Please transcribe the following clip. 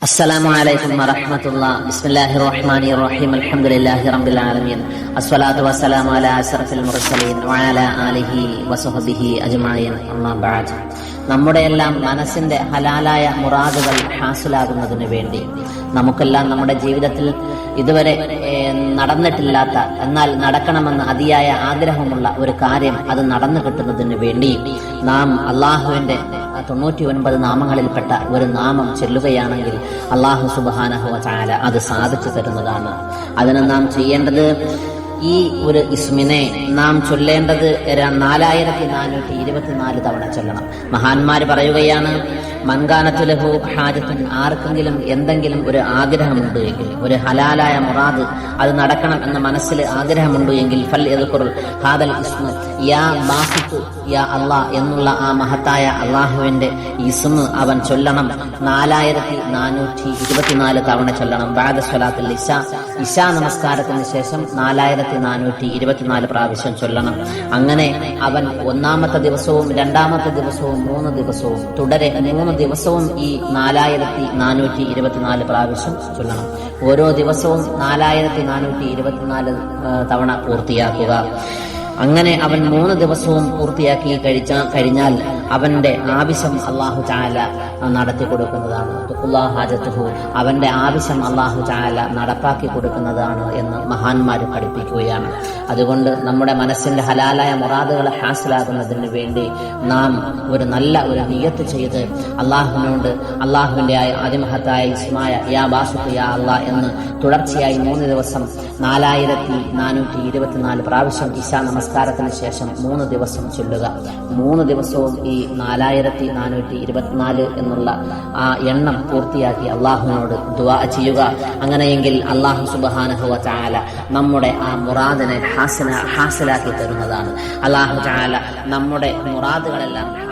السلام عليكم ورحمة الله بسم الله الرحمن الرحيم الحمد لله رب العالمين الصلاة والسلام على أشرف المرسلين وعلى آله وصحبه أجمعين أما بعد നമ്മുടെ എല്ലാം മനസ്സിന്റെ ഹലാലായ മുറാദുകൾ ഹാസിലാകുന്നതിന് വേണ്ടി നമുക്കെല്ലാം നമ്മുടെ ജീവിതത്തിൽ ഇതുവരെ ഏഹ്, നടന്നിട്ടില്ലാത്ത എന്നാൽ നടക്കണമെന്ന് അതിയായ ആഗ്രഹമുള്ള ഒരു കാര്യം അത് നടന്നു കിട്ടുന്നതിന് വേണ്ടി നാം അള്ളാഹുവിന്റെ തൊണ്ണൂറ്റി ഒൻപത് നാമങ്ങളിൽപ്പെട്ട ഒരു നാമം ചൊല്ലുകയാണെങ്കിൽ അള്ളാഹു സുബാനഹുവ അത് സാധിച്ചു തരുന്നതാണ്. അതിന് നാം ചെയ്യേണ്ടത് ഈ ഒരു ഇസ്മിനെ നാം ചൊല്ലേണ്ടത് നാലായിരത്തി നാനൂറ്റി ഇരുപത്തിനാല് തവണ ചൊല്ലണം. മഹാന്മാർ പറയുകയാണ് മൻകാനത്തുലഹു ഹാജത്തുൻ ആർക്കെങ്കിലും എന്തെങ്കിലും ഒരു ആഗ്രഹമുണ്ട് എങ്കിൽ ഒരു ഹലാലായ മുറാദ് അത് നടക്കണം എന്ന മനസ്സിൽ ആഗ്രഹമുണ്ട് എങ്കിൽ ഫൽ എതുക്കുറു ഹാദൽ ഇസ്മു യാ ബാസിത്തു യാ അള്ളാ എന്നുള്ള ആ മഹത്തായ അള്ളാഹുവിന്റെ ഇസ്മ അവൻ ചൊല്ലണം. നാലായിരത്തി നാനൂറ്റി ഇരുപത്തിനാല് തവണ ചൊല്ലണം. ബാദ സ്വലാത്തിൽ ഇഷ ഇഷ നമസ്കാരത്തിന് ശേഷം നാലായിരത്തി നാനൂറ്റി ഇരുപത്തിനാല് പ്രാവശ്യം ചൊല്ലണം. അങ്ങനെ അവൻ ഒന്നാമത്തെ ദിവസവും രണ്ടാമത്തെ ദിവസവും മൂന്ന് ദിവസവും തുടരെ മൂന്ന് ദിവസവും ഈ നാലായിരത്തി നാനൂറ്റി ഇരുപത്തിനാല് പ്രാവശ്യം ചൊല്ലണം. ഓരോ ദിവസവും നാലായിരത്തി നാനൂറ്റി ഇരുപത്തിനാല് തവണ പൂർത്തിയാക്കുക. അങ്ങനെ അവൻ മൂന്ന് ദിവസവും പൂർത്തിയാക്കി കഴിച്ച കഴിഞ്ഞാൽ അവന്റെ ആവശ്യം അള്ളാഹു ചാല നടത്തി കൊടുക്കുന്നതാണ്. അവന്റെ ആവശ്യം അള്ളാഹു ചാല നടപ്പാക്കി കൊടുക്കുന്നതാണ് എന്ന് മഹാന്മാർ പഠിപ്പിക്കുകയാണ്. അതുകൊണ്ട് നമ്മുടെ മനസ്സിന്റെ ഹലാലായ മുറാദുകളെ ഹാസിലാകുന്നതിന് വേണ്ടി നാം ഒരു നല്ല ഒരു നിയത്ത് ചെയ്ത് അള്ളാഹുവിനോട് അള്ളാഹുവിന്റെ അതിമഹത്തായ ഇസ്മായ യാ ബാസുഖ് യാ അള്ളാ എന്ന് തുടർച്ചയായി മൂന്ന് ദിവസം നാലായിരത്തി നാനൂറ്റി ഇരുപത്തിനാല് പ്രാവശ്യം ഇശാ നമസ്കാരത്തിന് ശേഷം മൂന്ന് ദിവസം ചൊല്ലുക. മൂന്ന് ദിവസവും ഈ നാലായിരത്തി നാനൂറ്റി ഇരുപത്തിനാല് എന്നുള്ള ആ എണ്ണം പൂർത്തിയാക്കി അള്ളാഹുവിനോട് ദുവാ ചെയ്യുക. അങ്ങനെയെങ്കിൽ അള്ളാഹു സുബാനഹുവ ചാല നമ്മുടെ ആ മുറാദിനെ ഹാസിലാക്കി തരുന്നതാണ്. അള്ളാഹു ചാല നമ്മുടെ മുറാദുകളെല്ലാം